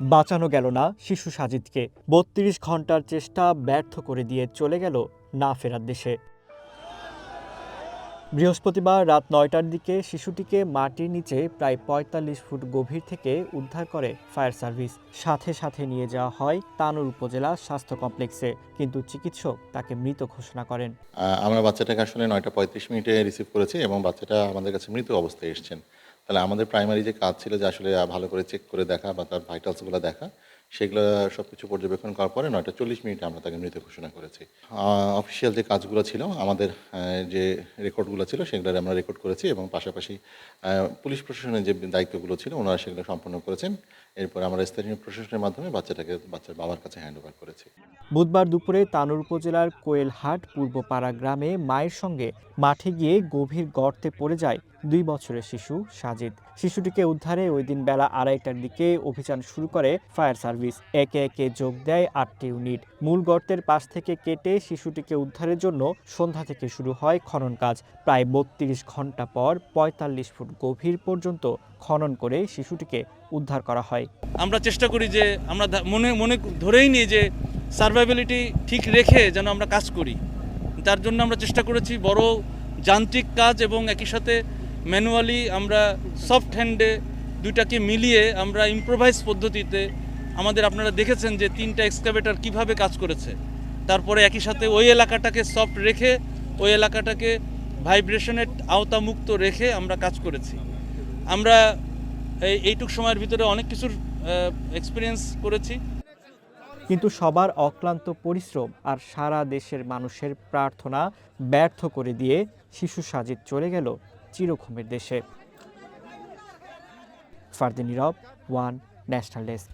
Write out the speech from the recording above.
বাঁচানো গেল না শিশু সাজিদকে। বত্রিশ ঘণ্টার চেষ্টা ব্যর্থ করে দিয়ে চলে গেল না ফেরার দেশে। বৃহস্পতিবার রাত নয়টার দিকে শিশুটিকে মাটির নিচে প্রায় পঁয়তাল্লিশ ফুট গভীর থেকে উদ্ধার করে ফায়ার সার্ভিস। সাথে সাথে নিয়ে যাওয়া হয় তানুর উপজেলা স্বাস্থ্য কমপ্লেক্সে, কিন্তু চিকিৎসক তাকে মৃত ঘোষণা করেন। আমরা বাচ্চাটাকে আসলে নয়টা পঁয়ত্রিশ মিনিটে রিসিভ করেছি এবং বাচ্চাটা আমাদের কাছে মৃত অবস্থায় এসেছেন। তাহলে আমাদের প্রাইমারি যে কাজ ছিল যে আসলে ভালো করে চেক করে দেখা বা তার ভাইটালসগুলো দেখা সেগুলো সব কিছু পর্যবেক্ষণ করার পরে নয়টা চল্লিশ মিনিটে আমরা তাকে মৃত ঘোষণা করেছি। অফিসিয়াল যে কাজগুলো ছিল, আমাদের যে রেকর্ডগুলো ছিল সেগুলো আমরা রেকর্ড করেছি এবং পাশাপাশি পুলিশ প্রশাসনের যে দায়িত্বগুলো ছিল ওনারা সেগুলো সম্পন্ন করেছেন। এরপর আমরা স্থানীয় প্রশাসনের মাধ্যমে বাচ্চাটাকে, বাচ্চার বাবার কাছে হ্যান্ড ওভার করেছি। বুধবার দুপুরে তানুর উপজেলার কোয়েলহাট পূর্বপাড়া গ্রামে মায়ের সঙ্গে মাঠে গিয়ে গভীর গর্তে পড়ে যায় দুই বছরের শিশু সাজিদ। শিশুটিকে উদ্ধারে ওই দিন বেলা আড়াইটার দিকে অভিযান শুরু করে ফায়ার সার্ভিস একে একে যোগ দেয় আটটি ইউনিট। মূল গর্তের পাশ থেকে কেটে শিশুটিকে উদ্ধারের জন্য সন্ধ্যা থেকে শুরু হয় খনন কাজ। প্রায় বত্রিশ ঘণ্টা পর পঁয়তাল্লিশ ফুট গভীর পর্যন্ত খনন করে শিশুটিকে উদ্ধার করা হয়। আমরা চেষ্টা করি যে আমরা মনে মনে ধরেই নিই যে সার্ভাইবিলিটি ঠিক রেখে যেন আমরা কাজ করি। তার জন্য আমরা চেষ্টা করেছি বড় যান্ত্রিক কাজ এবং একই সাথে ম্যানুয়ালি আমরা সফট হ্যান্ডে দুইটাকে মিলিয়ে আমরা ইম্প্রোভাইজ পদ্ধতিতে আমাদের আপনারা দেখেছেন যে তিনটা এক্সকাভেটর কীভাবে কাজ করেছে। তারপরে একই সাথে ওই এলাকাটাকে সফট রেখে, ওই এলাকাটাকে ভাইব্রেশনের আওতামুক্ত রেখে আমরা কাজ করেছি। আমরা এই, এইটুক সময়ের ভিতরে অনেক কিছুর এক্সপিরিয়েন্স করেছি। কিন্তু সবার অক্লান্ত পরিশ্রম আর সারা দেশের মানুষের প্রার্থনা ব্যর্থ করে দিয়ে শিশু সাজিদ চলে গেল চিরঘুমের দেশে। Fardin Nirob one national desk